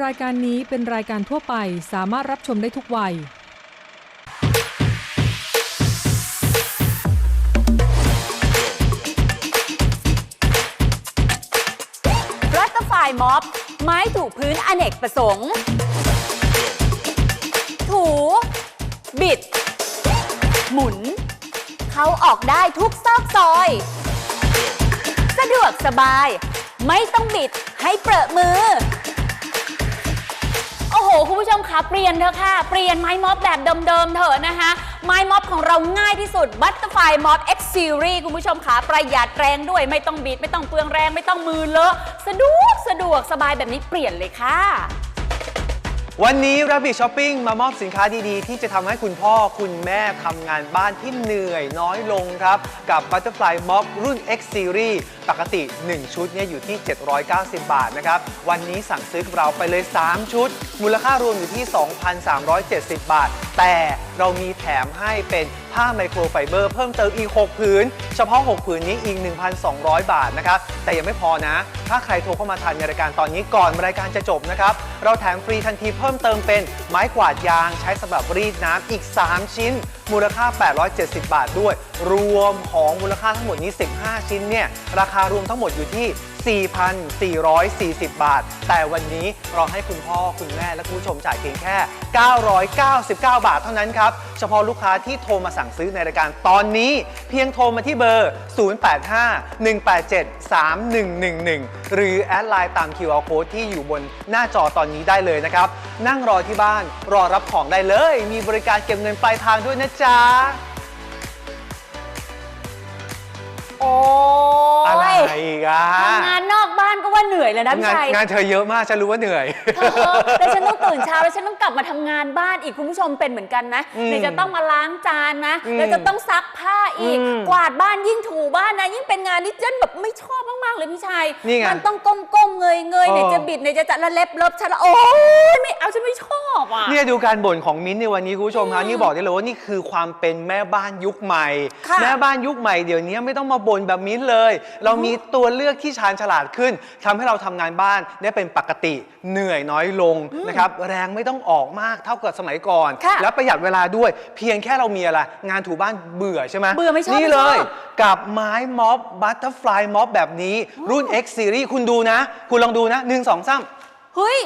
รายการนี้เป็นรายการทั่วไปสามารถรับชมได้ทุกวัย รัตไฟม็อบ ไม้ถูพื้นอเนกประสงค์ ถู บิด หมุน เขาออกได้ทุกซอกซอย สะดวกสบาย ไม่ต้องบิดให้เปรอะมือ โอ้โห คุณผู้ชมคะเปลี่ยนเถอะค่ะ เปลี่ยนไม้ม็อบแบบเดิมๆเถอะนะคะ ไม้ม็อบของเราง่ายที่สุดบัตเตอร์ไฟม็อบ X Series คุณผู้ชมคะประหยัดแรงด้วยไม่ต้องบีดไม่ต้องเปลืองแรงไม่ต้องมือเลอะ สะดวกสะดวกสบายแบบนี้เปลี่ยนเลยค่ะ วันนี้ Rabbit Shopping มามอบสินค้าดีๆ ที่จะทำให้คุณพ่อคุณแม่ทำงานบ้านที่เหนื่อยน้อยลงครับ กับ Butterfly Mop รุ่น X Series ปกติ 1 ชุดเนี่ยอยู่ที่ 790 บาทนะครับ วันนี้สั่งซื้อกับเราไปเลย 3 ชุด มูลค่ารวมอยู่ที่ 2,370 บาท แต่เรามีแถมให้เป็น ผ้าไมโครไฟเบอร์เพิ่มเติมอีก 6 ผืน เฉพาะ 6 ผืนนี้อีก 1,200 บาทนะครับ แต่ยังไม่พอนะ ถ้าใครโทรเข้ามาทันในรายการตอนนี้ก่อนรายการจะจบนะครับ เราแถมฟรีทันทีเพิ่มเติมเป็นไม้กวาดยางใช้สำหรับรีดน้ำอีก 3 ชิ้น มูลค่า 870 บาทด้วย รวมของมูลค่าทั้งหมดนี้ 15 ชิ้นเนี่ยราคารวมทั้งหมดอยู่ที่ 4,440 บาท แต่วันนี้เราให้คุณพ่อคุณแม่และคุณผู้ชมจ่ายเพียงแค่ 999 บาทเท่านั้นครับ เฉพาะลูกค้าที่โทรมาสั่งซื้อในรายการตอนนี้ เพียงโทรมาที่เบอร์ 085-187-3111 หรือแอดไลน์ตาม QR Code ที่อยู่บนหน้าจอตอนนี้ได้เลยนะครับ นั่งรอที่บ้านรอรับของได้เลย มีบริการเก็บเงินปลายทางด้วยนะจ๊ะ โอ้อะไรยอีกอะทำงานนอกบ้านก็ว่าเหนื่อยแล้วนะพี่งานชัยงานเธอเยอะมากฉันรู้ว่าเหนื่อย เธอแล้วฉันต้องตื่นเช้าแล้วฉันต้องกลับมาทำงานบ้านอีกคุณผู้ชมเป็นเหมือนกันนะอืมไหนจะต้องมาล้างจานนะอืมแล้วจะต้องซักผ้าอีก อืมกวาดบ้านยิ่งถูบ้านนะยิ่งเป็นงานที่เจนแบบไม่ชอบมากๆเลยพี่ชัยนี่ไงมันต้องก้มๆเงยเงยๆไหนเออ จะบิดไหนจะจัดแล้วเล็บเล็บฉันละโอ้ยไม่เอาฉันไม่ชอบอะ เนี่ยดูการบ่นของมิ้นท์ในวันนี้คุณผู้ชมคะนี่บอกได้เลยว่านี่คือความเป็นแม่บ้านยุคใหม่ ค่ะ แม่บ้านยุคใหม่เดี๋ยวนี้ไม่ต้องมาบ่นแบบมิ้นท์เลย เรามีตัวเลือกที่ชาญฉลาดขึ้นทำให้เราทำงานบ้านได้เป็นปกติเหนื่อยน้อยลงนะครับแรงไม่ต้องออกมากเท่ากับสมัยก่อนค่ะแล้วประหยัดเวลาด้วย เพียงแค่เรามีอะไรงานถูบ้านเบื่อใช่ไหมเบื่อไม่ชอบนี่ไม่ชอบเลยกับไม้ม็อบบัตเตอร์ฟลายม็อบแบบนี้รุ่น X Series คุณดูนะ คุณลองดูนะหนึ่งสองสามเฮ้ย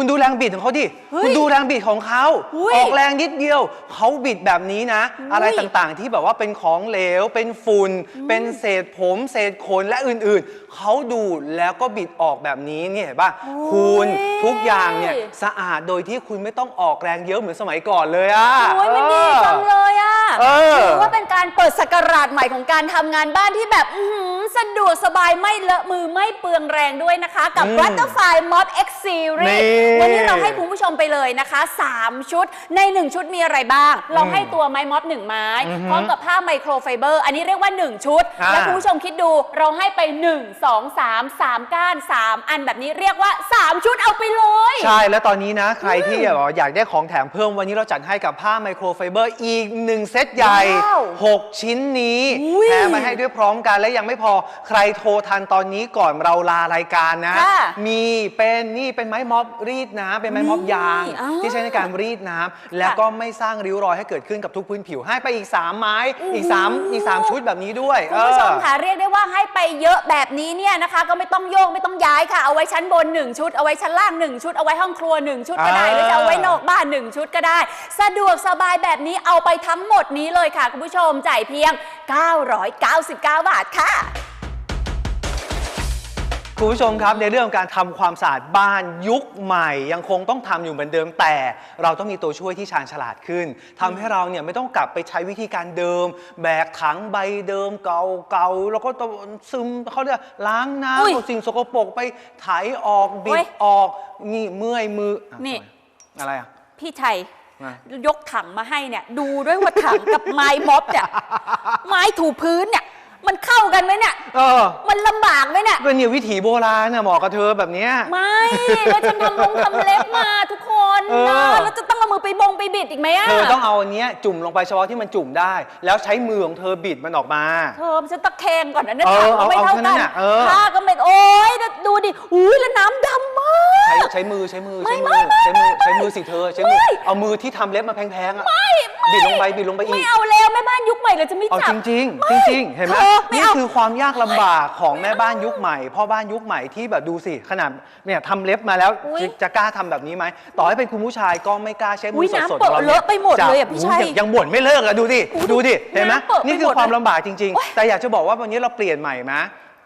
คุณดูแรงบิดของเขาดิ เฮ้ยคุณดูแรงบิดของเขาอุ้ยออกแรงนิดเดียว เขาบิดแบบนี้นะอุ้ย อะไรต่างๆที่แบบว่าเป็นของเหลว เป็นฝุ่น เป็นเศษผม เศษขนและอื่นๆ เขาดูดแล้วก็บิดออกแบบนี้เนี่ยเห็นป่ะ คุณทุกอย่างเนี่ยสะอาดโดยที่คุณไม่ต้องออกแรงเยอะเหมือนสมัยก่อนเลยอะ โอ้ยมันดีจังเลยอะเออ ถือว่าเป็นการเปิดสกราชใหม่ของการทำงานบ้านที่แบบ อื้อหือ สะดวกสบายไม่เลอะมือไม่เปลืองแรงด้วยนะคะ กับอืม Butterfly Mob X นี่ Series วันนี้เราให้คุณผู้ชมไปเลยนะคะ 3 ชุดใน 1 ชุดมีอะไรบ้าง เราให้ตัวไม้ม็อบ1ไม้ พร้อมกับผ้าไมโครไฟเบอร์ อันนี้เรียกว่า 1 ชุดอ่าแล้วคุณผู้ชมคิดดูเราให้ไป 1 2 3 3 ก้าน 3 อันแบบนี้เรียกว่า 3 ชุดเอาไปเลย ใช่แล้วตอนนี้นะ ใครที่แบบว่าอยากได้ของแถมเพิ่มวันนี้เราจัดให้กับผ้าไมโครไฟเบอร์อีก 1 เซตใหญ่ว้าว6ชิ้นนี้อุ้ยแถมมาให้ด้วยพร้อมกันและยังไม่พอใครโทรทันตอนนี้ก่อนเราลารายการนะ ค่ะมีเป็นนี่เป็นไม้ม็อบรีดน้ำเป็นไม้ม็อบยาง นี่อ่าที่ใช้ในการรีดน้ำแล้วก็ไม่สร้างริ้วรอยให้เกิดขึ้นกับทุกพื้นผิวให้ไปอีก 3 ไม้อีก3อีก 3 ชุดแบบนี้ด้วยคุณผู้ชมเออ ค่ะเรียกได้ว่าให้ไปเยอะแบบนี้เนี่ยนะคะ ก็ไม่ต้องโยกไม่ต้องย้ายค่ะ เอาไว้ชั้นบน 1 ชุด เอาไว้ชั้นล่าง 1 ชุด เอาไว้ห้องครัว 1 ชุดก็ได้อ่าหรือจะเอาไว้นอกบ้าน 1 ชุดก็ได้ สะดวกสบายแบบนี้เอาไปทั้งหมดนี้เลยค่ะ คุณผู้ชมจ่ายเพียง 999 บาทค่ะ คุณผู้ชมครับในเรื่องของการทำความสะอาดบ้านยุคใหม่ ยังคงต้องทำอยู่เหมือนเดิม แต่เราต้องมีตัวช่วยที่ชาญฉลาดขึ้นทำให้เราเนี่ยไม่ต้องกลับไปใช้วิธีการเดิม แบกถังใบเดิมเก่าๆแล้วก็ต้องซึมเขาเรียกล้างน้ำอุ้ยเอาสิ่งสกปรกไปไถออกบิโอ้ดยออกนี่เมื่อยมืออะนี่ทำไมอะไรอะพี่ชัยมายกถังมาให้เนี่ยดูด้วยว่าถังกับไม้ม็อบเนี่ยไม้ถูพื้นเนี่ย มันเข้ากันไหมเนี่ย เออมันลำบากไหมเนี่ยเป็นเนี่ยวิถีโบราณน่ะเหมาะกับเธอแบบเนี้ย ไม่แล้วฉันทำลงทำเล็บมาทุกค นเออนะแล้วจะต้องเอามือไปบงไปบิดอีกไหมอะเธอต้องเอาอันเนี้ยจุ่มลงไปเฉพาะที่มันจุ่มได้ แล้วใช้มือของเธอบิดมันออกมา เธอฉันตะแคงก่อนนะเนี่ยเออถังก็ไม่เอาเท่าเอาแค่นั้กันนน่ะเออ ผ้าก็ไม่โอ๊ยดูดิอุ้ยแล้วน้ำดำมากใช้ใช้มือใช้มือไม่ใช้มือไม่ใช้มือไม่ใช้มือสิเธอใช้มือไม่เอามือที่ทำเล็บมาแพงๆอะบิดลงไปบิดลงไปอีไม่ก เอาแล้วแม่บ้านยุคใหม่เราจะไม่เอาจัจบ ริงไม่ๆจริง ๆ เห็นไหมเธอไม่นี่เอาคือความยากลำบากของแม่บ้านยุคใหม่พ่อบ้านยุคใหม่ที่แบบดูสิขนาดเนี่ยทำเล็บมาแล้วอุ๊ย จะจะกล้าทำแบบนี้ไหมต่อให้เป็นคุณผู้ชายก็ไม่กล้าใช้มือุ๊อยสดๆน้ำเปอะของราเลอะไปหมดเลยอะพี่ชัยจับยังบ่นไม่เลิกอะดูดิอุ๊ยดูดิเห็นไหมน้ำเปอะไปนี่คือหมดความเลยลำบากจริงโอ๊ยๆแต่อยากจะบอกว่าวันนี้เราเปลี่ยนใหม่ไหม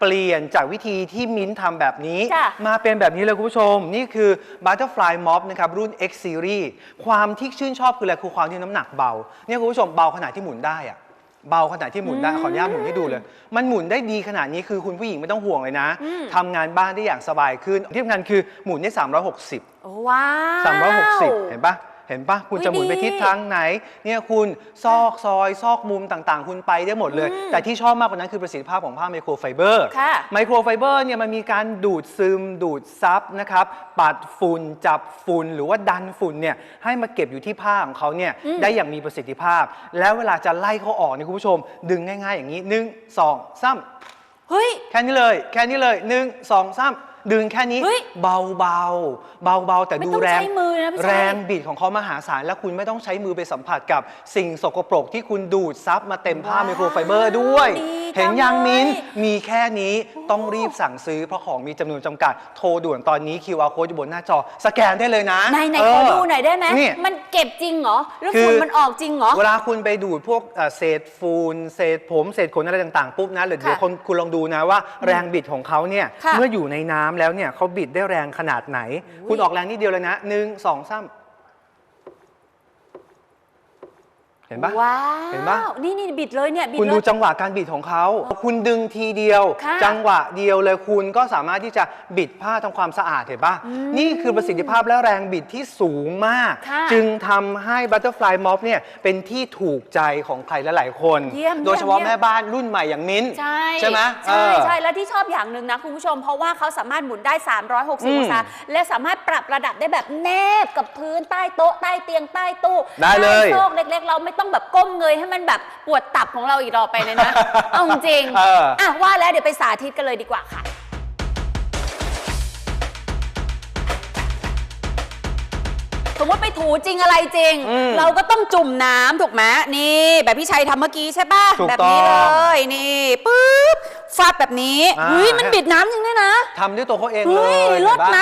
เปลี่ยนจากวิธีที่มิ้นท์ทำแบบนี้จ้ะมาเป็นแบบนี้เลยคุณผู้ชม นี่คือ Butterfly Mop นะครับ รุ่น X Series ความที่ชื่นชอบคืออะไรคือความที่น้ำหนักเบา เนี่ยคุณผู้ชมเบาขนาดที่หมุนได้อะ เบาขนาดที่หมุนได้ขออนุญาตหมุนให้ดูเลย มันหมุนได้ดีขนาดนี้คือคุณผู้หญิงไม่ต้องห่วงเลยนะทำงานบ้านได้อย่างสบายขึ้นที่สำคัญคือหมุนได้ 360โอ้ว้าว 360 เห็นปะ เห็นปะคุณจะหมุนไปอุ๊ยดีทิศทางไหน เนี่ยคุณซอกซอยซอกมุมต่างๆ คุณไปได้หมดเลย แต่ที่ชอบมากกว่านั้นคือประสิทธิภาพของผ้าไมโครไฟเบอร์ค่ะไมโครไฟเบอร์เนี่ยมันมีการดูดซึมดูดซับนะครับปัดฝุ่นจับฝุ่นหรือว่าดันฝุ่นเนี่ยให้มาเก็บอยู่ที่ผ้าของเขาเนี่ยได้อย่างมีประสิทธิภาพ แล้วเวลาจะไล่เขาออกเนี่ยคุณผู้ชม ดึงง่าย ๆ อย่างนี้หนึ่งสองสามเฮ้ยแค่นี้เลย แค่นี้เลยหนึ่งสองสาม ดึงแค่นี้เฮ้ยเบาเบาเบาเบาๆ แต่ไม่ดูต้องแรงใช้มือนะพี่ชัย แรงบิดของเขามหาศาลและคุณไม่ต้องใช้มือไปสัมผัสกับสิ่งสกปรกที่คุณดูดซับมาเต็มผ้าว้าวไมโครไฟเบอร์ด้วย ดีเห็นจังยังเลยมิ้นมีแค่นี้ต้องรีบสั่งซื้อเพราะของมีจำนวนจำกัด โทรด่วนตอนนี้ QR code อยู่บนหน้าจอ สแกนได้เลยนะไหนไหนเขอดูหน่อยได้ไหมนี่ มันเก็บจริงเหรอแล้วคือ ฝุ่นมันออกจริงเหรอ เวลาคุณไปดูดพวกเอ่อเศษฟูนเศษผมเศษขนอะไรต่างๆปุ๊บนะเดี๋ยวค่ะเดี๋ยวคนคุณลองดูนะว่า แรงบิดของเขาเนี่ยค่ะเมื่ออยู่ในน้ำแล้วเนี่ยเขาบิดได้แรงขนาดไหน คุณออกแรงนิดเดียวเลยนะหนึ่งสองสามเห็นปะว้าวเห็นปะนี่นี่บิดเลยเนี่ยบิดคุณเลดูยจังหวะการบิดของเขาคุณดึงทีเดียวค่ะจังหวะเดียวเลยคุณก็สามารถที่จะบิดผ้าทำความสะอาดเห็นปะนี่คือประสิทธิภาพและแรงบิดที่สูงมากค่ะจึงทำให้ Butterfly Mop เนี่ยเป็นที่ถูกใจของใครหลายๆคนเยี่ยมโดยเฉพาะเยี่ยมแม่บ้านรุ่นใหม่อย่างมิ้นใช่ใช่ไหมใช่เออใช่แล้วที่ชอบอย่างหนึ่งนะคุณผู้ชม เพราะว่าเขาสามารถหมุนได้ 360อืมองศาและสามารถปรับระดับได้แบบแนบกับพื้นใต้โต๊ะใต้เตียงใต้ตู้ได้เลยใต้โซกเล็กๆเราไม่ต้องแบบก้มเงยให้มันแบบปวดตับของเราอีกต่อไปเลยนะ เอาจริงเอออะว่าแล้วเดี๋ยวไปสาธิตกันเลยดีกว่าค่ะ สมมติไปถูจริงอะไรจริง อืมเราก็ต้องจุ่มน้ำถูกไหมนี่ แบบพี่ชัยทำเมื่อกี้ใช่ป่ะ ถูกแบบนี้ต้เลองย นี่ปุ๊บฟาดแบบนี้อ่า เฮ้ยมันบิดน้ำจริงด้วยนะ ทำด้วยตัวเขาเองเลเฮ้ยยลดนะเห็ลปดนะห็ปเออ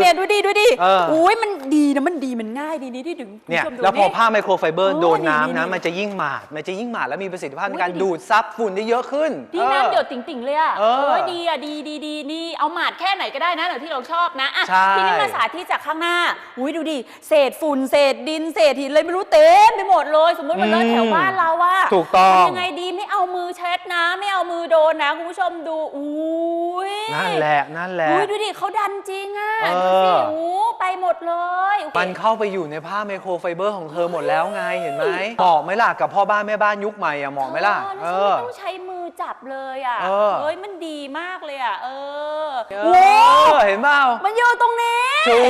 เนี่ยมือเนี่ยดูดิดูดิเออโอ้ยมันดีนะมันดีมันง่ายดีนี่ที่ถึงคุณเนี่ยผู้ชมดูแล้วพอนี่ ผ้าไมโครไฟเบอร์โอ้โดนนี่น้ำนี่นะนี่มันจะยิ่งหมาด มันจะยิ่งหมาดและมีประสิทธิภาพในโอ้ยการดูดิดูดซับฝุ่นได้เยอะขึ้นที่เออน้ำหยดติ่งๆเลยอะเออยดีอะดีดีดีนี่เอาหมาดแค่ไหนก็ได้นะเดี๋ยวที่เราชอบนะอะใช่ ทีนี้มาสาธิตจากข้างหน้า อุ้ยดูดิเศษฝุ่นเศษดินเศษหินเลยไม่รู้เต็มไปหมดเลย สมมติมันเลอะแถวบ้านเราอะถูกต้อง ทำยังไงดีไม่เอามือเช็ดนะ ไม่เอามือโดนนะคุณผู้ชมดูอุ้ยนั่นแหละ นั่นแหละ อุ้ยดูดิเขาดันจริงอะเออดูสิโอ้ไปหมดเลยโอเคมันเข้าไปอยู่ในผ้าไมโครไฟเบอร์ของเธอหมดแล้วไงเห็นไหมเหมาะไหมล่ะกับพ่อบ้านแม่บ้านยุคใหม่อะเหมาะไหมล่ะ เอเอออไม่ต้องใช้มือจับเลยอะเออเฮ้ยมันดีมากเลยอะ เออเอโว้อเห็นเปล่ามันอยู่ตรงนี้ ถู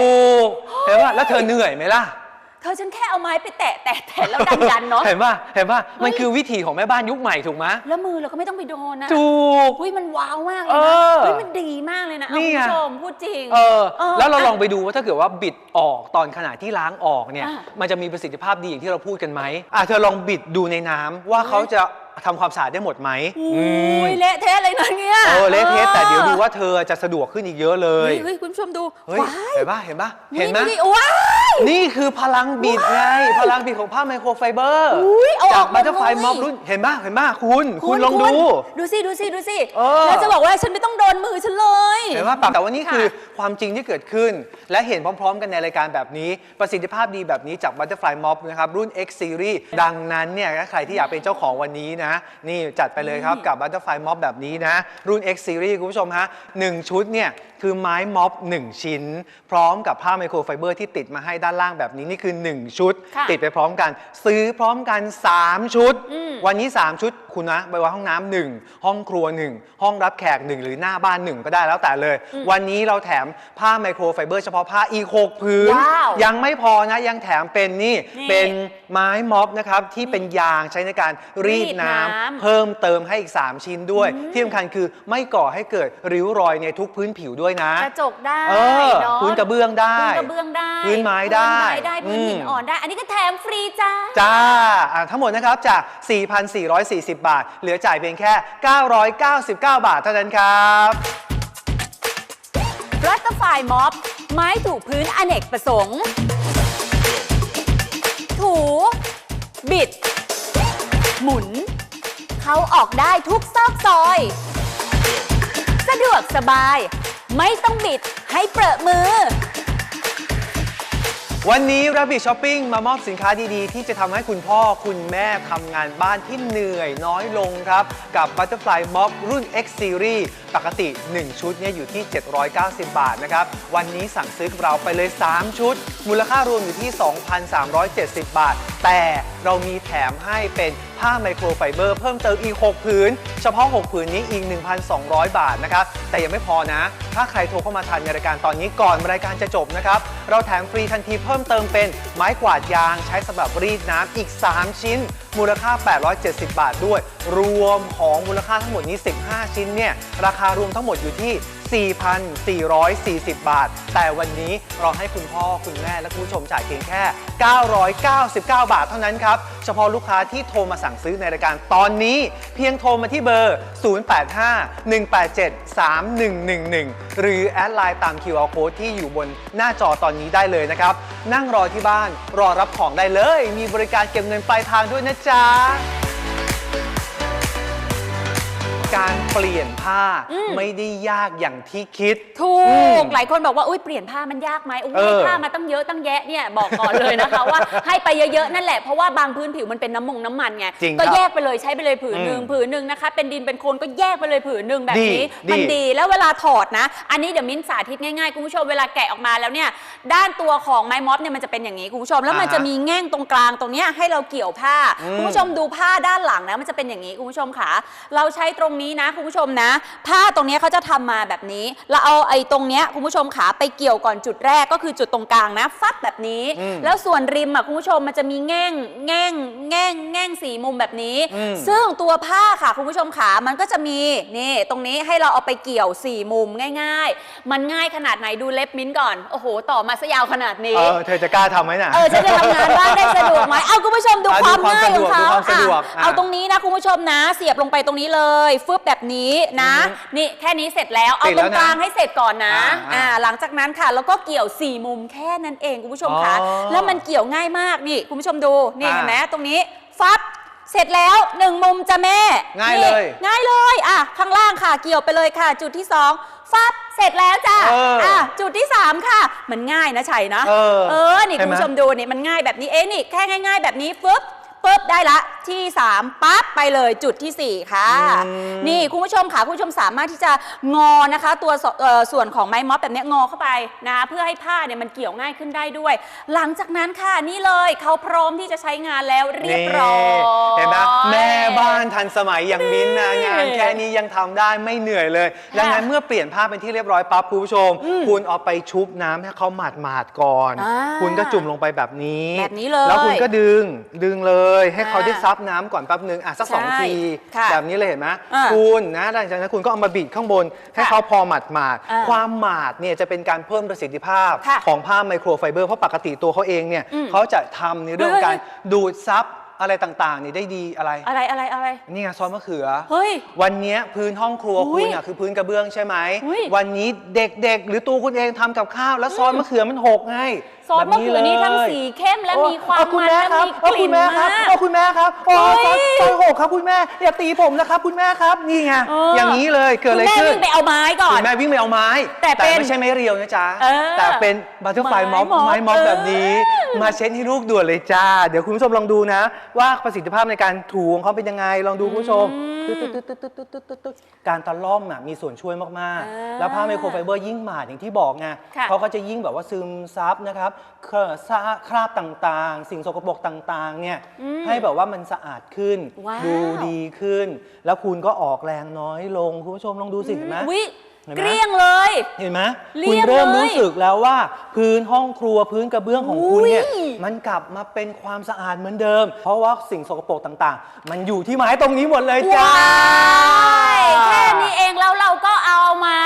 กเห็นป่ะแล้วเธอเหนื่อยไหมล่ะเธอฉันแค่เอาไม้ไปแตะแตะแตะแล้วดันดันๆเนาะ เห็นป่ะเห็นป่ะมันเฮ้ยคือวิธีของแม่บ้านยุคใหม่ถูกไหมแล้วมือเราก็ไม่ต้องไปโดนนะถูกเฮ้ยมันว้าวมากเลยเอนะอเฮ้ยมันดีมากเลยนะเอานี่คุณไงผู้ชมพูดจริงเออเออแล้วเราอะลองไปดูว่าถ้าเกิดว่าบิดออกตอนขณะที่ล้างออกเนี่ยอะมันจะมีประสิทธิภาพดีอย่างที่เราพูดกันไหมอะเธอลองบิดดูในน้ำว่าเขาจะ ทำความสะอาดได้หมดไหมโอ้ยเละเทะเลยนะเนี่ยเออเละเทะแต่เดี๋ยวดูว่าเธอจะสะดวกขึ้นอีกเยอะเลยเฮ้ยเฮ้ยคุณผู้ชมดูเฮ้ยว้ายเห็นป่ะเห็นป่ะเห็นไหมนี่ว้าย นี่คือพลังบิดไง พลังบิดของผ้าไมโครไฟเบอร์อุ๊ยเอาอจาอกกบัตเตอร์ไฟหมดเลยม็อบรุ่นเห็นป่ะเห็นป่ะคุณ คุณลองดู ดูสิดูสิดูสิเออ แล้วจะบอกว่าฉันไม่ต้องโดนมือฉันเลย เห็นว่าแต่ว่านี่ค่ะคือความจริงที่เกิดขึ้น และเห็นพร้อม ๆ กันในรายการแบบนี้ ประสิทธิภาพดีแบบนี้จาก Butterfly Mob นะครับ รุ่น X Series ดังนั้นเนี่ยถ้าใครที่อยากเป็นเจ้าของวันนี้นะนี่จัดไปเลยครับกับ Butterfly Mob แบบนี้นะ รุ่น X Series คุณผู้ชมฮะหนึ่งชุดเนี่ยคือไม้ม็อบ 1 ชิ้น พร้อมกับผ้าไมโครไฟเบอร์ที่ติดมาให้ด้านล่างแบบนี้ นี่คือ 1 ชุดค่ะติดไปพร้อมกัน ซื้อพร้อมกัน 3 ชุดอืมวันนี้ 3 ชุด คุณนะไปไว้ห้องน้ำหนึ่งห้องครัวหนึ่งห้องรับแขกหนึ่งหรือหน้าบ้านหนึ่งก็ได้แล้วแต่เลย วันนี้เราแถมผ้าไมโครไฟเบอร์เฉพาะผ้าอีกหกพื้น ว้าวยังไม่พอนะยังแถมเป็นนี่นี่เป็นไม้ม็อบนะครับที่เป็นยางใช้ในการรีดน้ำรีดน้ำ เพิ่มเติมให้อีก 3 ชิ้นด้วย ที่สำคัญคือไม่ก่อให้เกิดริ้วรอยในทุกพื้นผิวด้วยนะ กระจกได้เออเนาะพื้นกระเบื้องได้ พื้นกระเบื้องได้พื้นไม้ได้พื้นไม้ได้พื้นหินอืม อ่อนได้ อันนี้ก็แถมฟรีจ้า จ้าอะทั้งหมดนะครับจาก 4,440 บาท เหลือจ่ายเพียงแค่ 999 บาทเท่านั้นครับรัตไฟม็อบ ไม้ถูพื้นอเนกประสงค์ ถู บิด หมุน เขาออกได้ทุกซอกซอย สะดวกสบาย ไม่ต้องบิดให้เปรอะมือ วันนี้ Rabbit Shopping มามอบสินค้าดีๆ ที่จะทำให้คุณพ่อคุณแม่ทำงานบ้านที่เหนื่อยน้อยลงครับ กับ Butterfly Mop รุ่น X Series ปกติ 1 ชุดเนี่ยอยู่ที่ 790 บาทนะครับ วันนี้สั่งซื้อกับเราไปเลย 3 ชุด มูลค่ารวมอยู่ที่ 2,370 บาท แต่ เรามีแถมให้เป็นผ้าไมโครไฟเบอร์เพิ่มเติมอีก 6 ผืน เฉพาะ 6 ผืนนี้อีก 1,200 บาทนะครับ แต่ยังไม่พอนะ ถ้าใครโทรเข้ามาทันในรายการตอนนี้ก่อนรายการจะจบนะครับ เราแถมฟรีทันทีเพิ่มเติมเป็นไม้กวาดยางใช้สำหรับรีดน้ำอีก 3 ชิ้น มูลค่า 870 บาทด้วย รวมของมูลค่าทั้งหมดนี้ 15 ชิ้นเนี่ยราคารวมทั้งหมดอยู่ที่ 4,440 บาท แต่วันนี้เราให้คุณพ่อคุณแม่และคุณผู้ชมจ่ายเพียงแค่ 999 บาทเท่านั้นครับ เฉพาะลูกค้าที่โทรมาสั่งซื้อในรายการตอนนี้ เพียงโทรมาที่เบอร์ 085-187-3111 หรือแอดไลน์ตาม QR Code ที่อยู่บนหน้าจอตอนนี้ได้เลยนะครับ นั่งรอที่บ้านรอรับของได้เลย มีบริการเก็บเงินปลายทางด้วยนะจ๊ะ การเปลี่ยนผ้าอืม ไม่ได้ยากอย่างที่คิด ถูอืกมหลายคนบอกว่าอุ้ยเปลี่ยนผ้ามันยากไหมอุ้ยเออผ้ามาตั้งเยอะตั้งแยะเนี่ยบอกก่อนเลยนะคะ ว่าให้ไปเยอะๆนั่นแหละเพราะว่าบางพื้นผิวมันเป็นน้ำมงน้ำมันไงจริงก็ครับแยกไปเลยใช้ไปเลยผืนหนึ่งอืมผืนหนึ่งนะคะ เป็นดินเป็นโคลนก็แยกไปเลยผืนหนึ่งแบบนี้ดีมันดี ดีแล้วเวลาถอดนะ อันนี้เดี๋ยวมิ้นสาธิตง่ายๆคุณผู้ชมเวลาแกะออกมาแล้วเนี่ย ด้านตัวของไม้ม็อบเนี่ยมันจะเป็นอย่างนี้คุณผู้ชมแล้วมันอ่าฮะจะมีแง่งตรงกลางตรงเนี้ยให้เราเกี่ยวผ้าอืม คุณผู้ชมดูผ้าด้านหลังนะมันจะเป็นอย่างนี้คุณผู้ชมค่ะเราใช้ตรงนี้นะคุณผู้ชมนะ ผ้าตรงเนี้ยเขาจะทำมาแบบนี้ เราเอาไอ้ตรงเนี้ยคุณผู้ชมขาไปเกี่ยวก่อนจุดแรกก็คือจุดตรงกลางนะฟัดแบบนี้อืมแล้วส่วนริมอะคุณผู้ชมมันจะมีแง่งแง่งแง่งแง่งสีมุมแบบนี้อืมซึ่งตัวผ้าค่ะคุณผู้ชมขามันก็จะมีนี่ตรงนี้ให้เราเอาไปเกี่ยวสี่มุมง่าย ๆ มันง่ายขนาดไหนดูเล็บมิ้นท์ก่อนโอ้โหต่อมาซะยาวขนาดนี้เออเธอจะกล้าทำไหมน่ะเออฉันจะทำงานบ้านได้สะดวกไหมเอาคุณผู้ชมดูอะความดูความง่ายของเขาสะดวกดูความสะดวกอะอะเอาตรงนี้นะคุณผู้ชมนะ เสียบลงไปตรงนี้เลยฟึบแบบนี้นะอือฮึนี่แค่นี้เสร็จแล้ว เอาติดตแล้รวงนะกลางให้เสร็จก่อนนะอ่าอ่าอ่าหลังจากนั้นค่ะ แล้วก็เกี่ยวสี่มุมแค่นั้นเองคุณผู้ชมค่ะอ๋อแล้วมันเกี่ยวง่ายมากนี่คุณผู้ชมดูนี่อ่าเห็นไหมตรงนี้ฟับเสร็จแล้วหนึ่งมุมจ้ะแม่ ง่ายนี่เลย ง่ายเลยอะข้างล่างค่ะเกี่ยวไปเลยค่ะ จุดที่สองฟับเสร็จแล้วจ้ะเอออ่อะจุดที่สามค่ะ มันง่ายนะชัยนะ เออเออนี่เห็คุนณไหมผู้ชมดูนี่มันง่ายแบบนี้เองนี่แค่ง่าย ๆ แบบนี้ปุ๊บ ปุ๊บได้ละที่ 3ปั๊บไปเลยจุดทีสี่ 4 ค่ะ อืม นี่คุณผู้ชมค่ะคุณผู้ชมสามารถที่จะงอนะคะ ตัวสเอ่อส่วนของไม้ม็อบแบบเนี้ยงอเข้าไปนะเพื่อให้ผ้าเนี่ยมันเกี่ยวง่ายขึ้นได้ด้วย หลังจากนั้นค่ะนี่เลยเขาพร้อมที่จะใช้งานแล้วเรียบร้อยเห็นไหมแม่บ้านทันสมัยอย่างมิ้นท์นะนี่งานแค่นี้ยังทำได้ไม่เหนื่อยเลย ดังนั้นเมื่อเปลี่ยนผ้าเป็นที่เรียบร้อยปั๊บคุณผู้ชม คุณเอาไปชุบน้ำให้เขาหมาดหมาดๆก่อน อ่าคุณก็จุ่มลงไปแบบนี้ แบบนี้เลยแล้วคุณก็ดึงดึงเลยให้เขาอ่าได้ซับน้ำก่อนแป๊บนึงอะสักสองใช่ทีค่ะแบบนี้เลยเห็นไหมอ่าคุณนะหลังจากนั้นคุณก็เอามาบีบข้างบน ให้ค่ะเขาพอหมาดหมาดๆอ่าความหมาดเนี่ยจะเป็นการเพิ่มประสิทธิภาพค่ะของผ้าไมโครไฟเบอร์เพราะปกติตัวเขาเองเนี่ยอืมเขาจะทำในเรื่องของการเฮ้ยดูดซับ อะไรต่างๆนี่ได้ดีอะไร อะไรอะไรอะไร นี่ไงซอสมะเขือ เฮ้ย วันเนี้ยพื้นห้องครัวอุ๊คุณยอะคือพื้นกระเบื้องใช่ไหม อุ๊ยวันนี้เด็กๆ หรือตัวคุณเองทำกับข้าว แล้วซอสมะเขือมันหกไงซอสมะเขือนี่ทั้งแบบสีเข้มและโอ้มีความเอคุณมันแม่และครับมีเอากคุลิ่ณนแม่ครับมากเอาคุณแม่ครับโอ้เฮ้ซอยสซอยหกครับคุณแม่อย่าตีผมนะครับ คุณแม่ครับนี่ไงเอออ อย่างนี้เลยเกิดอะไรคุณแม่ขึ้น วิ่งไปเอาไม้ก่อน คุณแม่วิ่งไปเอาไม้ แต่เป็นไม่ใช่ไม้เรียวนะจ๊ะ เออแต่เป็นบัตเตอร์ไฟไม้ม็อบม็อบไม้ม็อบเออแบบนี้ มาเช็ดให้ลูกด่วนเลยจ้า เดี๋ยวคุณผู้ชมลองดูนะ ว่าประสิทธิภาพในการถูของเขาเป็นยังไง ลองดูผู้ชมอืม ตึ๊ดๆๆๆๆๆการตะล่อมอะมีส่วนช่วยมากๆแล้วผ้าไมโครไฟเบอร์ยิ่งหมาดอย่างที่บอกไงเขาก็จะยิ่งแบบว่าซึมซับนะครับคราบต่างๆ สิ่งสกปรกต่างๆเนี่ยให้แบบว่ามันสะอาดขึ้นดูดีขึ้น แล้วคุณก็ออกแรงน้อยลงคุณผู้ชมลองดูสิเห็นไหม ห็นไหม เกลี้ยงเลย เห็นไหมเรีคุณยบเริ่มเลยรู้สึกแล้วว่า พื้นห้องครัวพื้นกระเบื้องของคุณเนี่ย อุ้ยมันกลับมาเป็นความสะอาดเหมือนเดิม เพราะว่าสิ่งสกปรกต่างๆ มันอยู่ที่ไม้ตรงนี้หมดเลยจ้า ว้ายแค่นี้เองแล้วเราก็เอามา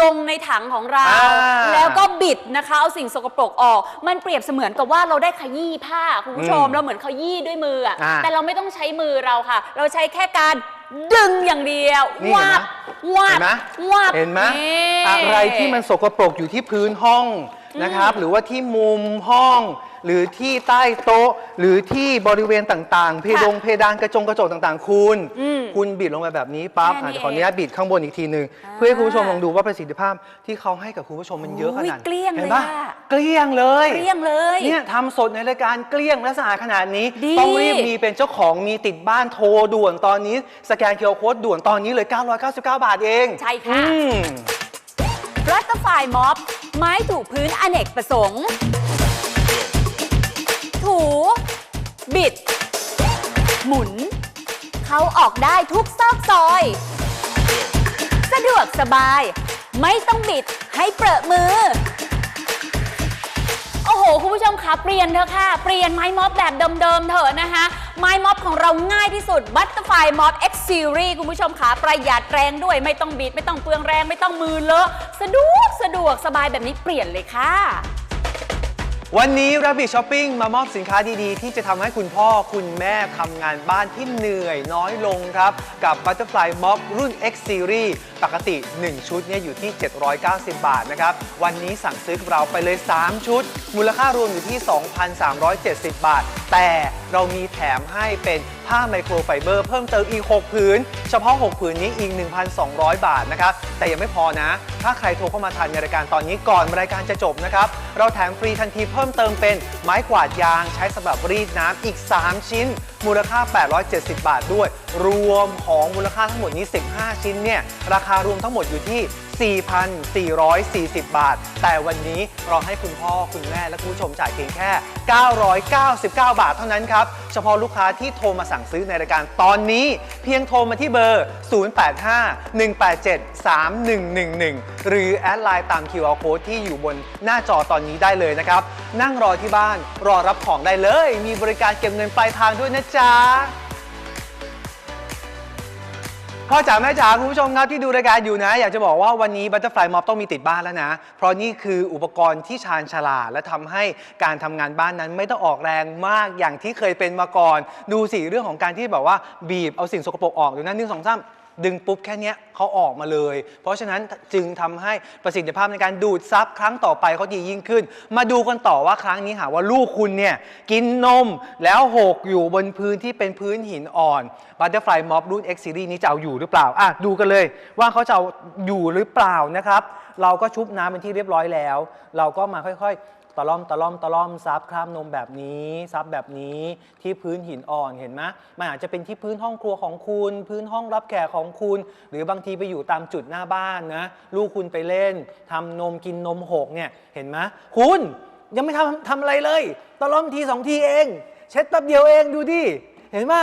ลงในถังของเรา อ่าแล้วก็บิดนะคะเอาสิ่งสกปรกออก มันเปรียบเสมือนกับว่าเราได้ขยี้ผ้าคุณผู้ชมอืมเราเหมือนขยี้ด้วยมืออะอ่า แต่เราไม่ต้องใช้มือเราค่ะ เราใช้แค่การ ดึงอย่างเดียวนี่เห็นไหมวับวับเห็นไหมวับเห็นไหมนี่อะไรที่มันสกปรกอยู่ที่พื้นห้องนะครับ หรือว่าที่มุมห้อง หรือที่ใต้โต๊ะ หรือที่บริเวณต่างๆ เพดงเพดานกระจงกระจกต่างๆ คุณ อืมคุณบิดลงไปแบบนี้ปั๊บแค่นี้อาจจะขออนุญาตบิดข้างบนอีกทีหนึ่งอ่าเพื่อให้คุณผู้ชมลองดูว่าประสิทธิภาพที่เขาให้กับคุณผู้ชมมันเยอะขนาดโอ้ยเกลี้ยงเลยห็นปะอะ เกลี้ยงเลย เกลี้ยงเลย เนี่ยทำสดในรายการเกลี้ยงและสะอาดขนาดนี้ ดี ต้องรีบมีเป็นเจ้าของมีติดบ้านโทรด่วนตอนนี้ สแกนเคอร์โค้ดด่วนตอนนี้เลย 999 บาทเองใช่ค่ะ อืม รัตไฟม็อบ ไม้ถูพื้นอเนกประสงค์ูบิด หมุน เขาออกได้ทุกซอกซอย สะดวกสบาย ไม่ต้องบิดให้เปรอะมือ โอ้โห คุณผู้ชมคะเปลี่ยนเถอะค่ะ เปลี่ยนไม้ม็อบแบบเดิมๆเถอะนะคะ ไม้ม็อบของเราง่ายที่สุด Butterfly Mob X Series คุณผู้ชมคะประหยัดแรงด้วยไม่ต้องบิด ไม่ต้องเปลืองแรงไม่ต้องมือเลอะ สะดวกสะดวกสบายแบบนี้เปลี่ยนเลยค่ะ วันนี้ Rabbit Shopping มามอบสินค้าดีๆ ที่จะทำให้คุณพ่อคุณแม่ทำงานบ้านที่เหนื่อยน้อยลงครับ กับ Butterfly Mop รุ่น X Series ปกติ 1 ชุดเนี่ยอยู่ที่ 790 บาทนะครับ วันนี้สั่งซื้อกับเราไปเลย 3 ชุด มูลค่ารวมอยู่ที่ 2,370 บาท แต่เรามีแถมให้เป็นผ้าไมโครไฟเบอร์เพิ่มเติมอีก 6 ผืน เฉพาะ 6 ผืนนี้อีก 1,200 บาทนะครับ แต่ยังไม่พอนะ ถ้าใครโทรเข้ามาทันในรายการตอนนี้ก่อนรายการจะจบนะครับ เราแถมฟรีทันทีเพิ่มเติมเป็นไม้กวาดยางใช้สำหรับรีดน้ำอีก 3 ชิ้น มูลค่า 870 บาทด้วย รวมของมูลค่าทั้งหมดนี้ 15 ชิ้นเนี่ยราคารวมทั้งหมดอยู่ที่ 4,440 บาท แต่วันนี้เราให้คุณพ่อคุณแม่และคุณผู้ชมจ่ายเพียงแค่ 999 บาทเท่านั้นครับ เฉพาะลูกค้าที่โทรมาสั่งซื้อในรายการตอนนี้ เพียงโทรมาที่เบอร์ 085-187-3111 หรือแอดไลน์ตาม QR Code ที่อยู่บนหน้าจอตอนนี้ได้เลยนะครับ นั่งรอที่บ้านรอรับของได้เลย มีบริการเก็บเงินปลายทางด้วยนะจ๊ะ พ่อจ๋าแม่จ๋าคุณผู้ชมครับที่ดูรายการอยู่นะ อยากจะบอกว่าวันนี้บัตเตอร์ฟลายม็อบต้องมีติดบ้านแล้วนะ เพราะนี่คืออุปกรณ์ที่ชาญฉลาดและทำให้การทำงานบ้านนั้น ไม่ต้องออกแรงมากอย่างที่เคยเป็นมาก่อน ดูสิเรื่องของการที่แบบว่าบีบเอาสิ่งสกปรกออกดูนะหนึ่งสองสาม ดึงปุ๊บแค่นี้เขาออกมาเลย เพราะฉะนั้นจึงทำให้ประสิทธิภาพในการดูดซับครั้งต่อไปเขาดียิ่งขึ้น มาดูกันต่อว่าครั้งนี้หาว่าลูกคุณเนี่ยกินนมแล้วหกอยู่บนพื้นที่เป็นพื้นหินอ่อน Butterfly Mob รุ่น X Series นี้จะเอาอยู่หรือเปล่าอะดูกันเลย ว่าเขาจะเอาอยู่หรือเปล่านะครับ เราก็ชุบน้ำเป็นที่เรียบร้อยแล้ว เราก็มาค่อยๆ ตะล่อมตะล่อมตะล่อมซับคราบนมแบบนี้ซับแบบนี้ที่พื้นหินอ่อนเห็นไหมมันอาจจะเป็นที่พื้นห้องครัวของคุณ พื้นห้องรับแขกของคุณ หรือบางทีไปอยู่ตามจุดหน้าบ้านนะลูกคุณไปเล่นทำนมกินนมหกเนี่ยเห็นไหมคุณยังไม่ทำทำอะไรเลย ตะล่อมทีสองทีเอง เช็ดแป๊บเดียวเองดูดิเห็นไหม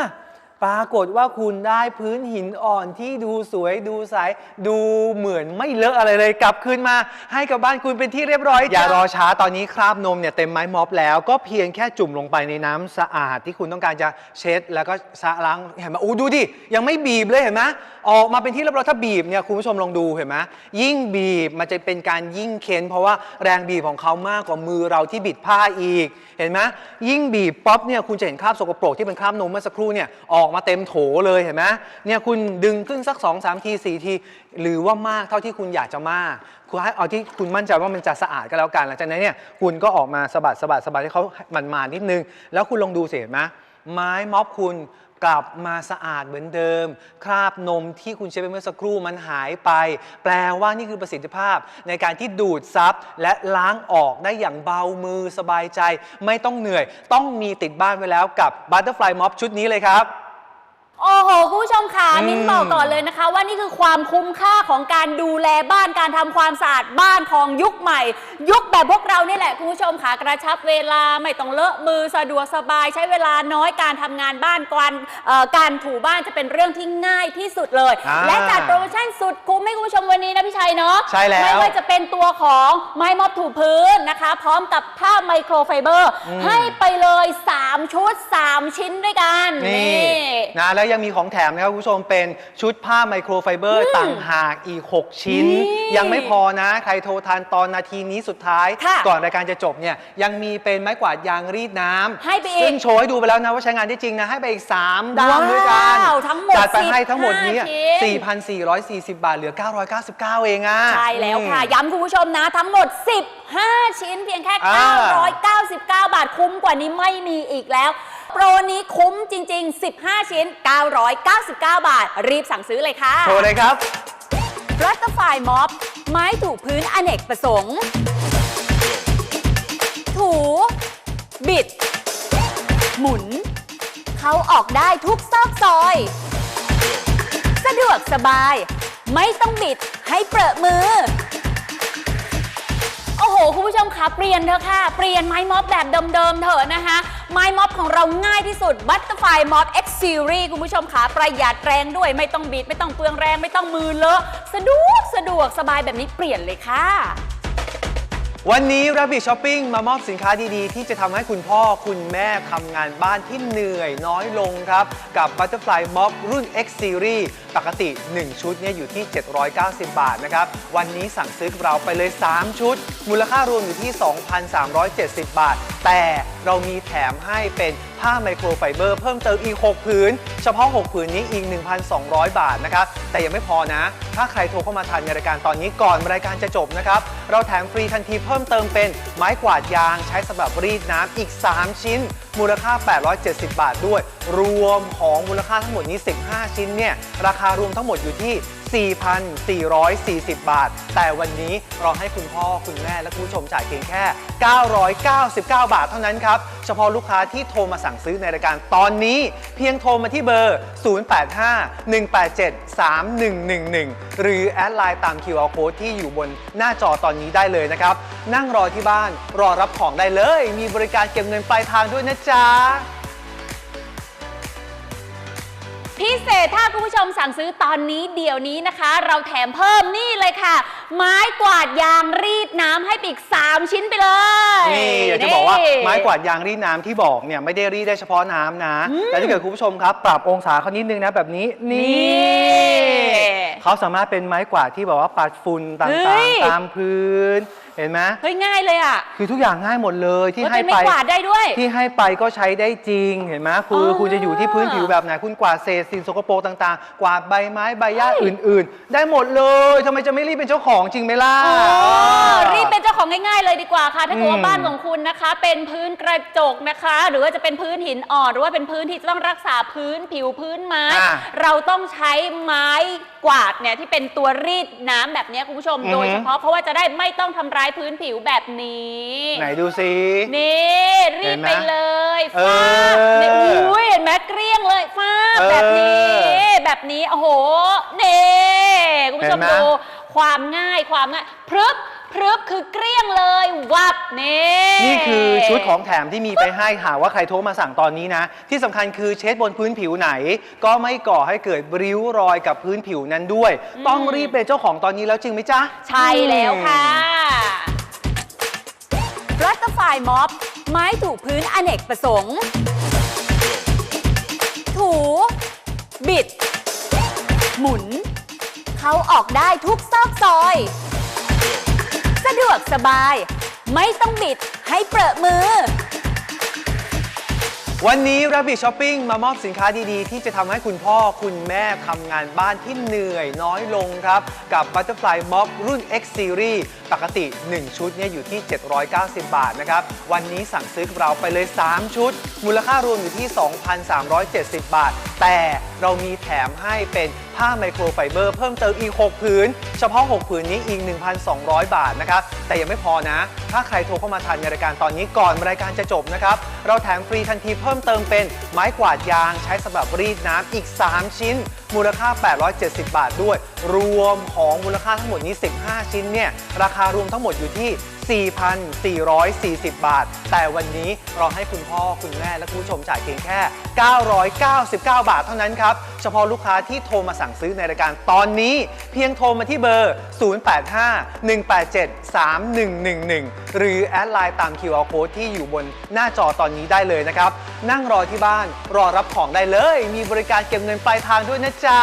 ปรากฏว่าคุณได้พื้นหินอ่อนที่ดูสวยดูใสดูเหมือนไม่เลอะอะไรเลยกลับคืนมา ให้กับบ้านคุณเป็นที่เรียบร้อยอย่ารอช้าตอนนี้คราบนมเนี่ยเต็มไม้ม็อบแล้วก็เพียงแค่จุ่มลงไปในน้ำสะอาดที่คุณต้องการจะเช็ด แล้วก็สะล้างเห็นไหมอู้ดูดิยังไม่บีบเลยเห็นไหมออกมาเป็นที่เรียบร้อยถ้าบีบเนี่ยคุณผู้ชมลองดูเห็นไหมยิ่งบีบมันจะเป็นการยิ่งเค้นเพราะว่าแรงบีบของเขามากกว่ามือเราที่บิดผ้าอีก เห็นไหมยิ่งบีบป๊อปเนี่ยคุณจะเห็นคราบสกปรกที่เป็นคราบนมเมื่อสักครู่เนี่ยออกมาเต็มโถเลยเห็นไหมเนี่ยคุณดึงขึ้นสัก2อสที 4 ที หรือว่ามากเท่าที่คุณอยากจะมากคุณให้เอาที่คุณมั่นใจว่ามันจะสะอาดก็แล้วกัน หลังจากนั้นเนี่ยคุณก็ออกมาสะบัดสะบัดสะบัดให้เขามันมานิดนึง แล้วคุณลองดูสิเห็นไหมไม้ม็อบคุณกลับมาสะอาดเหมือนเดิม คราบนมที่คุณเช็ดไปเมื่อสักครู่มันหายไป แปลว่านี่คือประสิทธิภาพ ในการที่ดูดซับและล้างออกได้อย่างเบามือสบายใจ ไม่ต้องเหนื่อย ต้องมีติดบ้านไว้แล้วกับ Butterfly Mop ชุดนี้เลยครับ โอ้โหคุณผู้ชมค่ะอืม มิ้นบอกก่อนเลยนะคะ ว่านี่คือความคุ้มค่าของการดูแลบ้านการทำความสะอาดบ้านของยุคใหม่ ยุคแบบพวกเรานี่แหละคุณผู้ชมค่ะกระชับเวลาไม่ต้องเลอะมือสะดวกสบาย ใช้เวลาน้อยการทำงานบ้านการเอ่อการถูบ้านจะเป็นเรื่องที่ง่ายที่สุดเลย อ่าและจัดโปรโมชั่นสุดคุ้มให้คุณผู้ชมวันนี้นะพี่ชัยเนาะใช่แล้ว ไม่ว่าจะเป็นตัวของไม้ม็อบถูพื้นนะคะ พร้อมกับผ้าไมโครไฟเบอร์อืมให้ไปเลย 3 ชุด 3 ชิ้นด้วยกัน นี่นะแล้วยังมีของแถมนะครับคุณผู้ชมเป็นชุดผ้าไมโครไฟเบอร์ต่างหากอีก 6 ชิ้น นี่ยังไม่พอนะ ใครโทรทันตอนนาทีนี้สุดท้าย ค่ะก่อนรายการจะจบเนี่ยยังมีเป็นไม้กวาดยางรีดน้ำให้ไปอีกซึ่งโชว์ให้ดูไปแล้วนะว่าใช้งานได้จริงนะ ให้ไปอีก 3ด้ามด้วยกันว้าวทั้งหมดจัดไปให้ทั้งหมดนี้15ชิ้น4,440 บาทเหลือ 999 เองอะ ใช่แล้วค่ะอืมย้ำคุณผู้ชมนะทั้งหมด 15 ชิ้นเพียงแค่ อ่า999 บาทคุ้มกว่านี้ไม่มีอีกแล้ว โปรนี้คุ้มจริง ๆ 15 ชิ้น 999 บาท รีบสั่งซื้อเลยค่ะโทรเลยครับ รัตไฟม็อบ ไม้ถูพื้นอเนกประสงค์ ถู บิด หมุน เขาออกได้ทุกซอกซอย สะดวกสบาย ไม่ต้องบิดให้เปรอะมือ โอ้โห คุณผู้ชมคะเปลี่ยนเถอะค่ะ เปลี่ยนไม้ม็อบแบบเดิมๆเถอะนะคะ ไม้ม็อบของเราง่ายที่สุด Butterfly Mop X Series คุณผู้ชมขาประหยัดแรงด้วยไม่ต้องบีดไม่ต้องเปลืองแรง ไม่ต้องมือเลอะ สะดวกสะดวกสบายแบบนี้เปลี่ยนเลยค่ะ วันนี้ Rabbit Shopping มามอบสินค้าดีๆ ที่จะทำให้คุณพ่อคุณแม่ทำงานบ้านที่เหนื่อยน้อยลงครับ กับ Butterfly Mop รุ่น X Series ปกติ 1 ชุดเนี่ยอยู่ที่ 790 บาทนะครับ วันนี้สั่งซื้อกับเราไปเลย 3 ชุด มูลค่ารวมอยู่ที่ 2,370 บาท แต่เรามีแถมให้เป็น ผ้าไมโครไฟเบอร์เพิ่มเติมอีก 6 ผืน เฉพาะ 6 ผืนนี้อีก 1,200 บาทนะครับ แต่ยังไม่พอนะ ถ้าใครโทรเข้ามาทันในรายการตอนนี้ก่อนรายการจะจบนะครับ เราแถมฟรีทันทีเพิ่มเติมเป็นไม้กวาดยางใช้สำหรับรีดน้ำอีก 3 ชิ้น มูลค่า 870 บาทด้วย รวมของมูลค่าทั้งหมดนี้ 15 ชิ้นเนี่ยราคารวมทั้งหมดอยู่ที่ 4,440 บาท แต่วันนี้เราให้คุณพ่อคุณแม่และคุณผู้ชมจ่ายเพียงแค่ 999 บาทเท่านั้นครับ เฉพาะลูกค้าที่โทรมาสั่งซื้อในรายการตอนนี้ เพียงโทรมาที่เบอร์ 085-187-3111 หรือแอดไลน์ตาม QR Code ที่อยู่บนหน้าจอตอนนี้ได้เลยนะครับ นั่งรอที่บ้านรอรับของได้เลย มีบริการเก็บเงินปลายทางด้วยนะจ๊ะ พิเศษถ้าคุณผู้ชมสั่งซื้อตอนนี้เดี๋ยวนี้นะคะ เราแถมเพิ่มนี่เลยค่ะ ไม้กวาดยางรีดน้ำให้ไปอีก 3 ชิ้นไปเลยนี่อยากจะบอกว่าไม้กวาดยางรีดน้ำที่บอกเนี่ยไม่ได้รีดได้เฉพาะน้ำนะ แต่ถ้าเกิดคุณผู้ชมครับ ปรับองศาเขานิดนึงนะแบบนี้นี่ นี่ เขาสามารถเป็นไม้กวาดที่แบบว่าปัดฝุ่นต่เฮ้างย ๆตามพื้น เห็นไหมเฮ้ยง่ายเลยอะคือทุกอย่างง่ายหมดเลยที่มันให้เป็นไม้ไปกวาดได้ด้วย ที่ให้ไปก็ใช้ได้จริงเห็นไหมคือออคุณจะอยู่ที่พื้นผิวแบบไหนคุณกวาดเศษสิ่งสกปรกต่างๆ กวาดใบไม้ใบหญ้าอื่น ๆ ได้หมดเลยทำไมจะไม่รีบเป็นเจ้าของจริงไหมล่ะอ๋อรีบเป็นเจ้าของง่ายๆเลยดีกว่าค่ะ ถ้าเกิดอืว่ามบ้านของคุณนะคะ เป็นพื้นกระจกนะคะ หรือว่าจะเป็นพื้นหินอ่อนหรือว่าเป็นพื้นที่จะต้องรักษาพื้นผิวพื้นไม้อะเราต้องใช้ไม้กวาดเนี่ยที่เป็นตัวรีดน้ำแบบเนี้ยคุณผู้ชมอือฮึโดยเฉพาะเพราะว่าจะได้ไม่ต้องทำร้ายพื้นผิวแบบนี้ ไหนดูซิ นี่ รีเห็ดนไหมไปเลยเอฟาบอนี่อุ้ยเห็นไหมเกลี้ยงเลยฟาบเออแบบนี้ แบบนี้โอ้โหเน่คุณผู้ชมเห็นไหม ดูความง่ายความง่ายพรึบพรึบคือเกลี้ยงเลยวับนี่นี่คือชุดของแถมที่มีไปให้หากว่าใครโทรมาสั่งตอนนี้นะ ที่สำคัญคือเช็ดบนพื้นผิวไหน ก็ไม่ก่อให้เกิดริ้วรอยกับพื้นผิวนั้นด้วย ต้องรีบเป็นเจ้าของตอนนี้แล้วจริงไหมจ๊ะ ใช่แล้วค่ะ รัตไฟม็อบ ไม้ถูพื้นอเนกประสงค์ ถู บิด หมุน เขาออกได้ทุกซอกซอย สะดวกสบาย ไม่ต้องบิดให้เปรอะมือ วันนี้ Rabbit Shopping มามอบสินค้าดีๆ ที่จะทำให้คุณพ่อคุณแม่ทำงานบ้านที่เหนื่อยน้อยลงครับ กับ Butterfly Mop รุ่น X Series ปกติ 1 ชุดเนี่ยอยู่ที่ 790 บาทนะครับ วันนี้สั่งซื้อกับเราไปเลย 3 ชุด มูลค่ารวมอยู่ที่ 2,370 บาท แต่ เรามีแถมให้เป็นผ้าไมโครไฟเบอร์เพิ่มเติมอีก 6 ผืน เฉพาะ 6 ผืนนี้อีก 1,200 บาทนะครับ แต่ยังไม่พอนะ ถ้าใครโทรเข้ามาทันในรายการตอนนี้ก่อนรายการจะจบนะครับ เราแถมฟรีทันทีเพิ่มเติมเป็นไม้กวาดยางใช้สำหรับรีดน้ำอีก 3 ชิ้น มูลค่า 870 บาทด้วย รวมของมูลค่าทั้งหมดนี้ 15 ชิ้นเนี่ยราคารวมทั้งหมดอยู่ที่ 4,440 บาท แต่วันนี้เราให้คุณพ่อคุณแม่และคุณผู้ชมจ่ายเพียงแค่ 999 บาทเท่านั้นครับ เฉพาะลูกค้าที่โทรมาสั่งซื้อในรายการตอนนี้ เพียงโทรมาที่เบอร์ 085-187-3111 หรือแอดไลน์ตาม QR Code ที่อยู่บนหน้าจอตอนนี้ได้เลยนะครับ นั่งรอที่บ้านรอรับของได้เลย มีบริการเก็บเงินปลายทางด้วยนะจ๊ะ